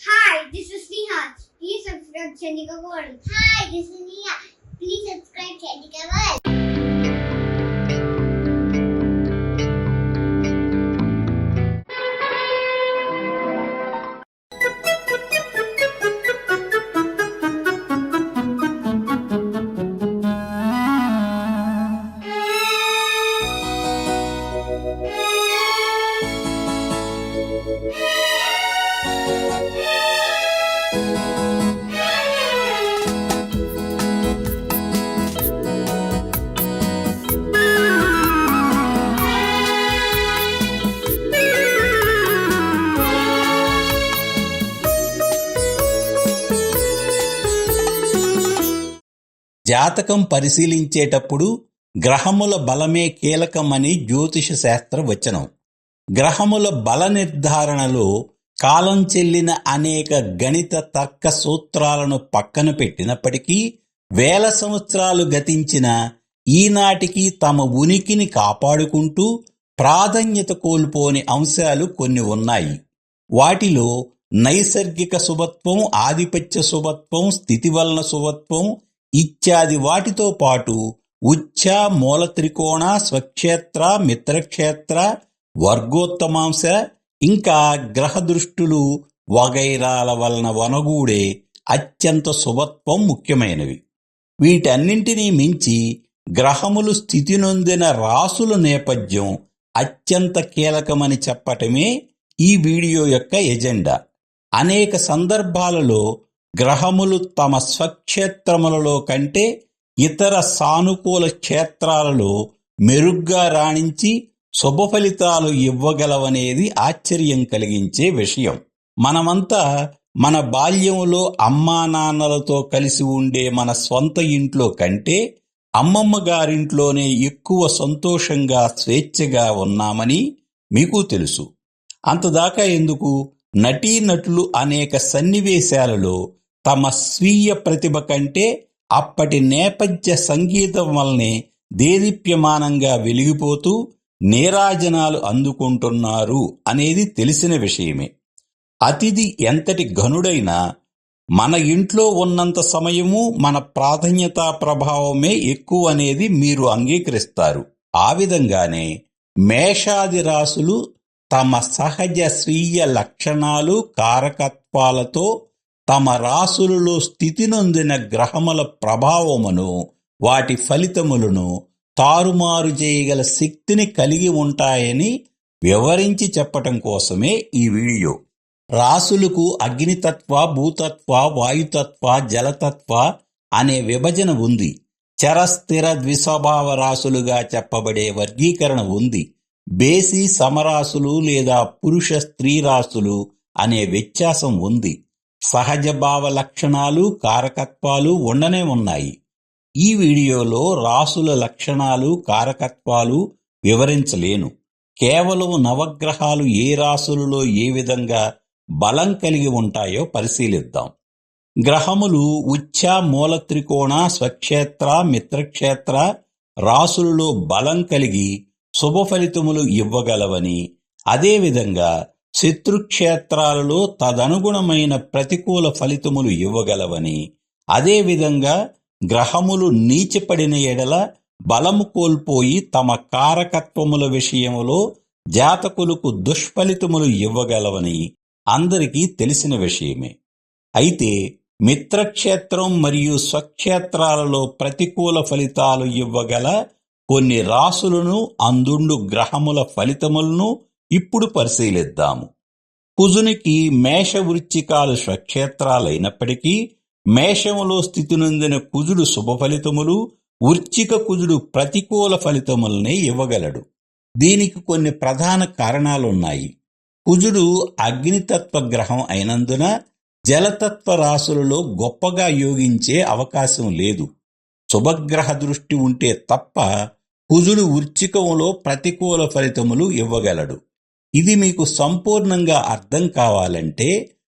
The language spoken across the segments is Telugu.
Hi, this is Neha. Please subscribe Chandika World. Hi, this is Neha. Please subscribe Chandika World. జాతకం పరిశీలించేటప్పుడు గ్రహముల బలమే కీలకమని జ్యోతిష శాస్త్ర వచనం. గ్రహముల బల నిర్ధారణలో కాలం చెల్లిన అనేక గణిత తర్క సూత్రాలను పక్కన పెట్టినప్పటికీ వేల సంవత్సరాలు గతించిన ఈనాటికి తమ ఉనికిని కాపాడుకుంటూ ప్రాధాన్యత కోల్పోని అంశాలు కొన్ని ఉన్నాయి. వాటిలో నైసర్గిక శుభత్వం ఆధిపత్య శుభత్వం స్థితి వలన శుభత్వం ఇత్యాది వాటితో పాటు ఉచ్చ మూల త్రికోణ స్వక్షేత్ర మిత్రక్షేత్ర వర్గోత్తమాంశ ఇంకా గ్రహ దృష్టులు వగైరాల వలన వనగూడే అత్యంత శుభత్వం ముఖ్యమైనవి. వీటన్నింటినీ మించి గ్రహములు స్థితి నొందిన రాసుల నేపథ్యం అత్యంత కీలకమని చెప్పటమే ఈ వీడియో యొక్క ఎజెండా. అనేక సందర్భాలలో గ్రహములు తమ స్వక్షేత్రములలో కంటే ఇతర సానుకూల క్షేత్రాలలో మెరుగ్గా రాణించి శుభ ఫలితాలు ఇవ్వగలవనేది ఆశ్చర్యం కలిగించే విషయం. మనమంతా మన బాల్యంలో అమ్మా నాన్నలతో కలిసి ఉండే మన స్వంత ఇంట్లో కంటే అమ్మమ్మ గారింట్లోనే ఎక్కువ సంతోషంగా స్వేచ్ఛగా ఉన్నామని మీకు తెలుసు. అంతదాకా ఎందుకు? నటీనటులు అనేక సన్నివేశాలలో తమ స్వీయ ప్రతిభ కంటే అప్పటి నేపథ్య సంగీతం వల్లనే దేదీప్యమానంగా వెలిగిపోతూ నీరాజనాలు అందుకుంటున్నారు అనేది తెలిసిన విషయమే. అతిథి ఎంతటి ఘనుడైనా మన ఇంట్లో ఉన్నంత సమయము మన ప్రాధాన్యతా ప్రభావమే ఎక్కువ అనేది మీరు అంగీకరిస్తారు. ఆ విధంగానే మేషాది రాసులు తమ సహజ స్వీయ లక్షణాలు కారకత్వాలతో తమ రాసులలో స్థితినొందిన గ్రహముల ప్రభావమును వాటి ఫలితములను తారుమారు చేయగల శక్తిని కలిగి ఉంటాయని వివరించి చెప్పటం కోసమే ఈ వీడియో. రాసులకు అగ్నితత్వ భూతత్వ వాయుతత్వ జలతత్వ అనే విభజన ఉంది. చరస్థిర ద్విస్వభావ రాసులుగా చెప్పబడే వర్గీకరణ ఉంది. బేసి సమరాసులు లేదా పురుష స్త్రీ రాసులు అనే వ్యత్యాసం ఉంది. సహజ భావ లక్షణాలు కారకత్వాలు ఉండనే ఉన్నాయి. ఈ వీడియోలో రాసుల లక్షణాలు కారకత్వాలు వివరించలేను. కేవలం నవగ్రహాలు ఏ రాసులలో ఏ విధంగా బలం కలిగి ఉంటాయో పరిశీలిద్దాం. గ్రహములు ఉచ్చ మూల త్రికోణ స్వక్షేత్ర మిత్రక్షేత్ర రాసులలో బలం కలిగి శుభ ఫలితములు ఇవ్వగలవని అదేవిధంగా శత్రుక్షేత్రాలలో తదనుగుణమైన ప్రతికూల ఫలితములు ఇవ్వగలవని అదేవిధంగా గ్రహములు నీచిపడిన ఎడల బలము కోల్పోయి తమ కారకత్వముల విషయములో జాతకులకు దుష్ఫలితములు ఇవ్వగలవని అందరికీ తెలిసిన విషయమే. అయితే మిత్రక్షేత్రం మరియు స్వక్షేత్రాలలో ప్రతికూల ఫలితాలు ఇవ్వగల కొన్ని రాసులను అందుండు గ్రహముల ఫలితములను ఇప్పుడు పరిశీలిద్దాము. కుజునికి మేష వృచ్చికాలు స్వక్షేత్రాలైనప్పటికీ మేషములో స్థితి నొందిన కుజుడు శుభ ఫలితములు వృచ్చిక కుజుడు ప్రతికూల ఫలితములనే ఇవ్వగలడు. దీనికి కొన్ని ప్రధాన కారణాలున్నాయి. కుజుడు అగ్నితత్వ గ్రహం అయినందున జలతత్వ రాశులలో గొప్పగా యోగించే అవకాశం లేదు. శుభగ్రహ దృష్టి ఉంటే తప్ప కుజుడు వృచ్చికములో ప్రతికూల ఫలితములు ఇవ్వగలడు. ఇది మీకు సంపూర్ణంగా అర్థం కావాలంటే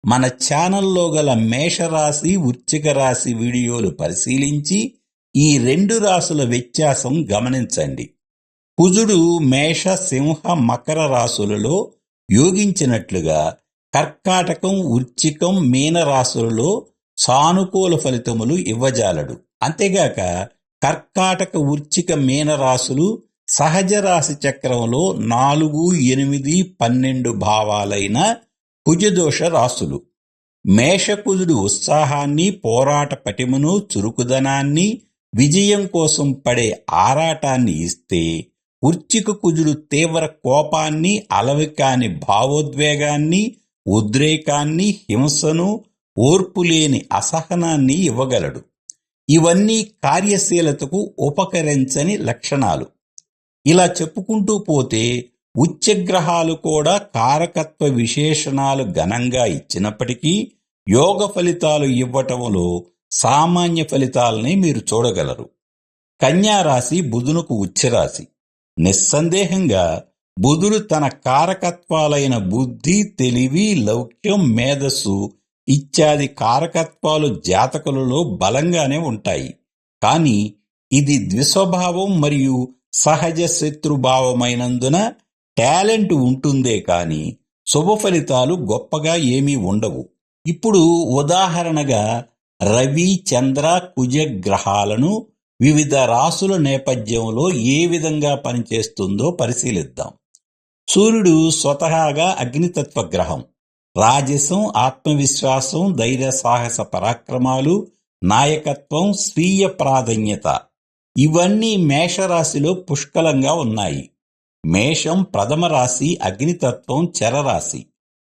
మన ఛానల్లో గల మేషరాశి వృచ్చిక రాశి వీడియోలు పరిశీలించి ఈ రెండు రాసుల వ్యత్యాసం గమనించండి. కుజుడు మేష సింహ మకర రాశులలో యోగించినట్లుగా కర్కాటకం వృచ్చికం మీన రాశులలో సానుకూల ఫలితములు ఇవ్వజాలడు. అంతేగాక కర్కాటక వృచ్చిక మీన రాశులు సహజ రాశి చక్రంలో నాలుగు ఎనిమిది పన్నెండు భావాలైన కుజదోష రాశులు. మేషకుజుడు ఉత్సాహాన్ని పోరాట పటిమను చురుకుదనాన్ని విజయం కోసం పడే ఆరాటాన్ని ఇస్తే ఉర్చిక కుజుడు తీవ్ర కోపాన్ని అలవికాని భావోద్వేగాన్ని ఉద్రేకాన్ని హింసను ఓర్పులేని అసహనాన్ని ఇవ్వగలడు. ఇవన్నీ కార్యశీలతకు ఉపకరించని లక్షణాలు. ఇలా చెప్పుకుంటూ పోతే ఉచ్చగ్రహాలు కూడా కారకత్వ విశేషణాలు ఘనంగా ఇచ్చినప్పటికీ యోగ ఫలితాలు ఇవ్వటంలో సామాన్య ఫలితాలని మీరు చూడగలరు. కన్యారాశి బుధునకు ఉచ్చరాశి. నిస్సందేహంగా బుధుడు తన కారకత్వాలైన బుద్ధి తెలివి లౌక్యం మేధస్సు ఇత్యాది కారకత్వాలు జాతకులలో బలంగానే ఉంటాయి. కానీ ఇది ద్విస్వభావం మరియు సహజ శత్రుభావమైనందున టాలెంట్ ఉంటుందే కాని శుభ ఫలితాలు గొప్పగా ఏమీ ఉండవు. ఇప్పుడు ఉదాహరణగా రవి చంద్ర కుజ గ్రహాలను వివిధ రాసుల నేపథ్యంలో ఏ విధంగా పనిచేస్తుందో పరిశీలిద్దాం. సూర్యుడు స్వతహాగా అగ్నితత్వ గ్రహం. రాజసం ఆత్మవిశ్వాసం ధైర్య సాహస పరాక్రమాలు నాయకత్వం స్వీయ ప్రాధాన్యత. ఇవన్నీ మేషరాశిలో పుష్కలంగా ఉన్నాయి. మేషం ప్రథమ రాశి అగ్నితత్వం చరరాశి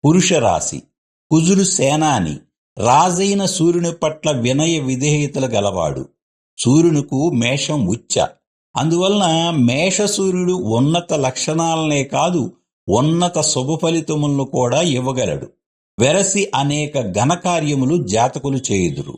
పురుషరాశి కుజులు సేనాని రాజైన సూర్యుని పట్ల వినయ విధేయతలు గలవాడు. సూర్యునికు మేషం ఉచ్చ. అందువలన మేష సూర్యుడు ఉన్నత లక్షణాలనే కాదు ఉన్నత శుభ ఫలితములను కూడా ఇవ్వగలడు. వెరసి అనేక ఘనకార్యములు జాతకులు చేయుదురు.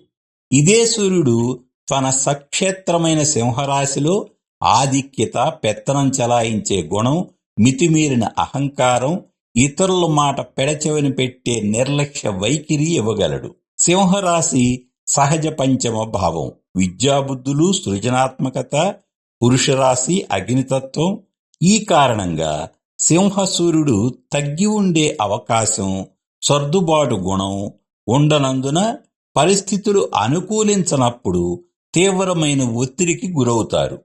ఇదే సూర్యుడు తన సక్షేత్రమైన సింహరాశిలో ఆధిక్యత పెత్తనం చలాయించే గుణం మితిమీరిన అహంకారం ఇతరుల మాట పెడచెవిని పెట్టే నిర్లక్ష్య వైఖరి ఇవ్వగలడు. సింహరాశి సహజ పంచమ భావం. విద్యాబుద్ధులు సృజనాత్మకత పురుషరాశి అగ్నితత్వం. ఈ కారణంగా సింహసూర్యుడు తగ్గి ఉండే అవకాశం సర్దుబాటు గుణం ఉండనందున పరిస్థితులు అనుకూలించనప్పుడు తీవ్రమైన ఒత్తిడికి గురవుతారు.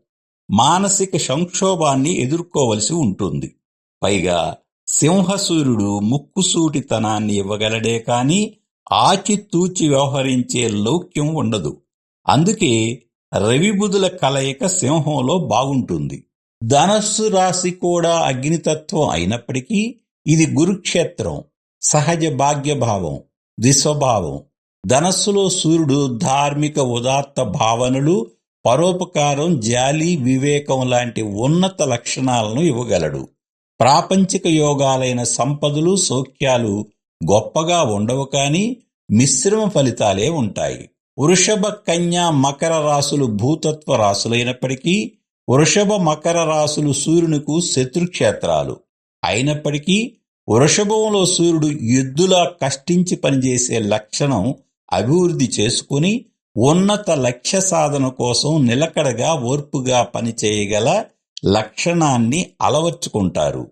మానసిక సంక్షోభాన్ని ఎదుర్కోవలసి ఉంటుంది. పైగా సింహసూర్యుడు ముక్కుసూటితనాన్ని ఇవ్వగలడే కాని ఆచితూచి వ్యవహరించే లౌక్యం ఉండదు. అందుకే రవిబుధుల కలయిక సింహంలో బాగుంటుంది. ధనస్సు రాశి కూడా అగ్నితత్వం అయినప్పటికీ ఇది గురుక్షేత్రం సహజ భాగ్యభావం ద్విస్వభావం ధనస్సులో సూర్యుడు ధార్మిక ఉదాత్త భావనలు పరోపకారం జాలి వివేకం లాంటి ఉన్నత లక్షణాలను ఇవ్వగలడు. ప్రాపంచిక యోగాలైన సంపదలు సౌఖ్యాలు గొప్పగా ఉండవు కాని మిశ్రమ ఫలితాలే ఉంటాయి. వృషభ కన్య మకర రాసులు భూతత్వ రాసులైనప్పటికీ వృషభ మకర రాసులు సూర్యునికు శత్రుక్షేత్రాలు. అయినప్పటికీ వృషభంలో సూర్యుడు ఎద్దులా కష్టించి పనిచేసే లక్షణం అభివృద్ధి చేసుకుని ఉన్నత లక్ష్య సాధన కోసం నిలకడగా ఓర్పుగా పనిచేయగల లక్షణాన్ని అలవర్చుకుంటారు.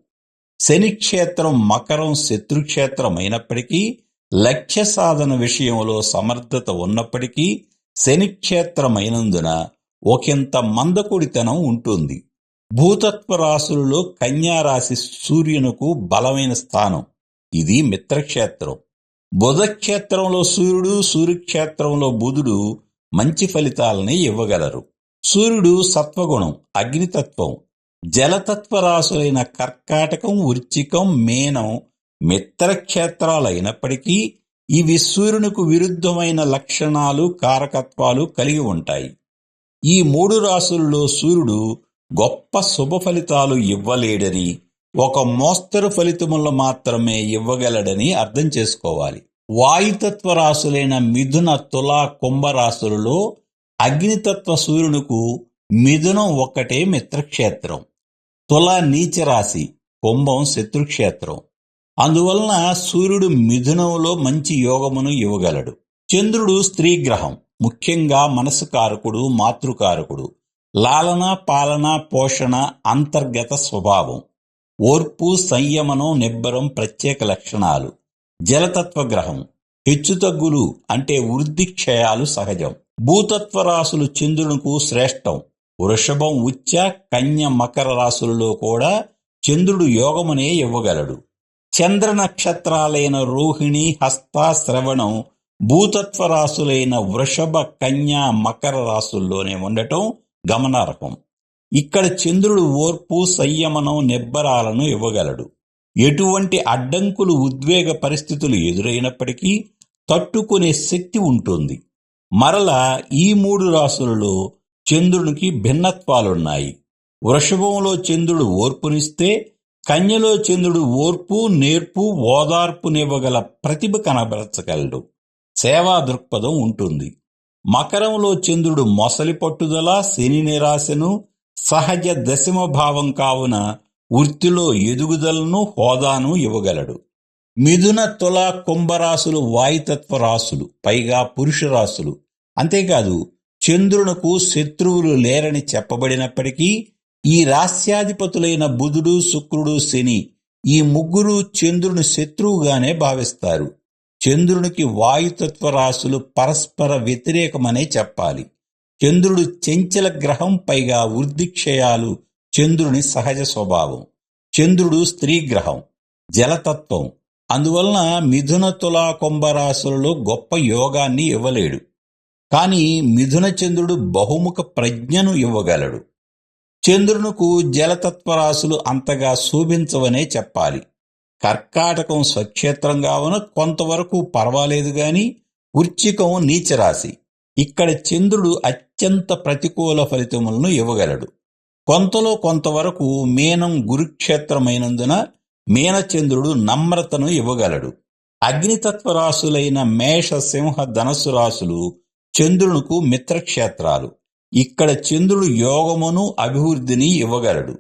శనిక్షేత్రం మకరం శత్రుక్షేత్రం అయినప్పటికీ లక్ష్య సాధన విషయంలో సమర్థత ఉన్నప్పటికీ శనిక్షేత్రమైనందున ఒకంత మందకొడితనం ఉంటుంది. భూతత్వ రాశులలో కన్యారాశి సూర్యునకు బలమైన స్థానం. ఇది మిత్రక్షేత్రం. బుధక్షేత్రంలో సూర్యుడు సూర్యక్షేత్రంలో బుధుడు మంచి ఫలితాలని ఇవ్వగలరు. సూర్యుడు సత్వగుణం అగ్నితత్వం జలతత్వరాశులైన కర్కాటకం వృచ్చికం మేనం మిత్రక్షేత్రాలైనప్పటికీ ఇవి సూర్యునికి విరుద్ధమైన లక్షణాలు కారకత్వాలు కలిగి ఉంటాయి. ఈ మూడు రాశుల్లో సూర్యుడు గొప్ప శుభ ఫలితాలు ఇవ్వలేడని ఒక మోస్తరు ఫలితములు మాత్రమే ఇవ్వగలడని అర్థం చేసుకోవాలి. వాయుతత్వ రాశులైన మిథున తుల కుంభ రాశులలో అగ్నితత్వ సూర్యునికు మిథునం ఒక్కటే మిత్రక్షేత్రం. తుల నీచ రాశి కుంభం శత్రుక్షేత్రం. అందువలన సూర్యుడు మిథునంలో మంచి యోగమును ఇవ్వగలడు. చంద్రుడు స్త్రీగ్రహం ముఖ్యంగా మనసు కారకుడు మాతృకారకుడు. లాలన పాలన పోషణ అంతర్గత స్వభావం. ఓర్పు సంయమనం నిబ్బరం ప్రత్యేక లక్షణాలు. జలతత్వ గ్రహం హెచ్చుతగ్గులు అంటే వృద్ధి క్షయాలు సహజం. భూతత్వ రాసులు చంద్రునికు శ్రేష్టం. వృషభం ఉచ్చ కన్య మకర రాసులలో కూడా చంద్రుడు యోగమునే ఇవ్వగలడు. చంద్ర నక్షత్రాలైన రోహిణి హస్త శ్రవణం భూతత్వ రాసులైన వృషభ కన్య మకర రాసుల్లోనే ఉండటం గమనార్హం. ఇక్కడ చంద్రుడు ఓర్పు సంయమనం నిబ్బరాలను ఇవ్వగలడు. ఎటువంటి అడ్డంకులు ఉద్వేగ పరిస్థితులు ఎదురైనప్పటికీ తట్టుకునే శక్తి ఉంటుంది. మరల ఈ మూడు రాశులలో చంద్రునికి భిన్నత్వాలున్నాయి. వృషభంలో చంద్రుడు ఓర్పునిస్తే కన్యలో చంద్రుడు ఓర్పు నేర్పు ఓదార్పునివ్వగల ప్రతిభ కనబరచగలడు. సేవా దృక్పథం ఉంటుంది. మకరంలో చంద్రుడు మొసలి పట్టుదల శని నిరాశను సహజ దశమ భావం కావున వృత్తిలో ఎదుగుదలను హోదాను ఇవ్వగలడు. మిథున తుల కుంభరాశులు వాయుతత్వ రాశులు పైగా పురుష రాశులు. అంతేకాదు చంద్రునకు శత్రువులు లేరని చెప్పబడినప్పటికీ ఈ రాస్యాధిపతులైన బుధుడు శుక్రుడు శని ఈ ముగ్గురు చంద్రుని శత్రువుగానే భావిస్తారు. చంద్రునికి వాయుతత్వ రాశులు పరస్పర వ్యతిరేకమనే చెప్పాలి. చంద్రుడు చెంచల గ్రహం పైగా వృద్ధిక్షయాలు చంద్రుని సహజ స్వభావం. చంద్రుడు స్త్రీ గ్రహం జలతత్వం. అందువలన మిథున తులా కుంభరాశులలో గొప్ప యోగాన్ని ఇవ్వలేడు. కానీ మిథున చంద్రుడు బహుముఖ ప్రజ్ఞను ఇవ్వగలడు. చంద్రునకు జలతత్వరాశులు అంతగా శోభించవనే చెప్పాలి. కర్కాటకం స్వక్షేత్రం కావున కొంతవరకు పర్వాలేదు గాని వృచ్చికం నీచరాశి ఇక్కడ చంద్రుడు అత్యంత ప్రతికూల ఫలితములను ఇవ్వగలడు. కొంతలో కొంతవరకు మీనం గురుక్షేత్రమైనందున మీనచంద్రుడు నమ్రతను ఇవ్వగలడు. అగ్నితత్వ రాశులైన మేష సింహ ధనస్సు రాశులు చంద్రునకు మిత్రక్షేత్రాలు. ఇక్కడ చంద్రుడు యోగమును అభివృద్ధిని ఇవ్వగలడు.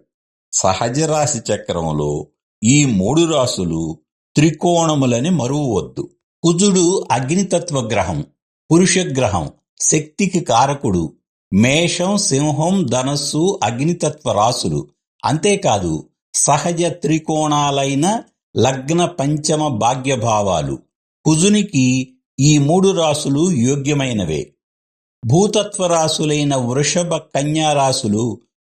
సహజ రాశి చక్రంలో ఈ మూడు రాశులు త్రికోణములని మరువవద్దు. కుజుడు అగ్నితత్వ గ్రహం పురుషగ్రహం శక్తికి కారకుడు మేషం సింహం ధనస్సు అగ్నితత్వ రాసులు. అంతేకాదు సహజ త్రికోణాలైన లగ్న పంచమ భాగ్యభావాలు. కుజునికి ఈ మూడు రాశులు యోగ్యమైనవే. భూతత్వ రాసులైన వృషభ కన్యా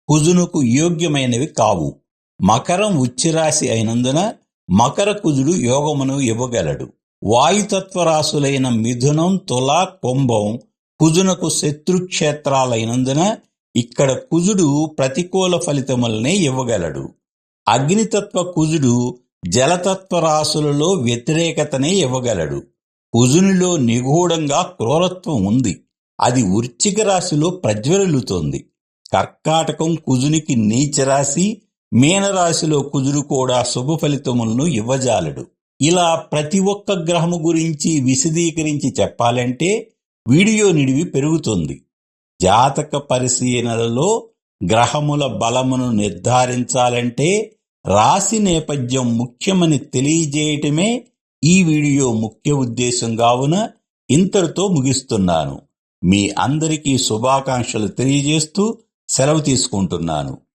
కుజునుకు యోగ్యమైనవి కావు. మకరం ఉచ్చిరాశి అయినందున మకర కుజుడు యోగమును ఇవ్వగలడు. వాయుతత్వ రాసులైన మిథునం తుల కుంభం కుజునకు శత్రుక్షేత్రాలైనందున ఇక్కడ కుజుడు ప్రతికూల ఫలితములనే ఇవ్వగలడు. అగ్నితత్వ కుజుడు జలతత్వ రాశులలో వ్యతిరేకతనే ఇవ్వగలడు. కుజునిలో నిగూఢంగా క్రూరత్వం ఉంది. అది ఉర్చిక రాశిలో ప్రజ్వరిల్లుతోంది. కర్కాటకం కుజునికి నీచరాశి మీనరాశిలో కుజుడు కూడా శుభ ఫలితములను ఇవ్వజాలడు. ఇలా ప్రతి ఒక్క గ్రహము గురించి విశదీకరించి చెప్పాలంటే వీడియో నిడివి పెరుగుతుంది. జాతక పరిశీలనలలో గ్రహముల బలమును నిర్ధారించాలంటే రాశి నేపథ్యం ముఖ్యమని తెలియజేయటమే ఈ వీడియో ముఖ్య ఉద్దేశం కావున ఇంతటితో ముగిస్తున్నాను. మీ అందరికీ శుభాకాంక్షలు తెలియజేస్తూ సెలవు తీసుకుంటున్నాను.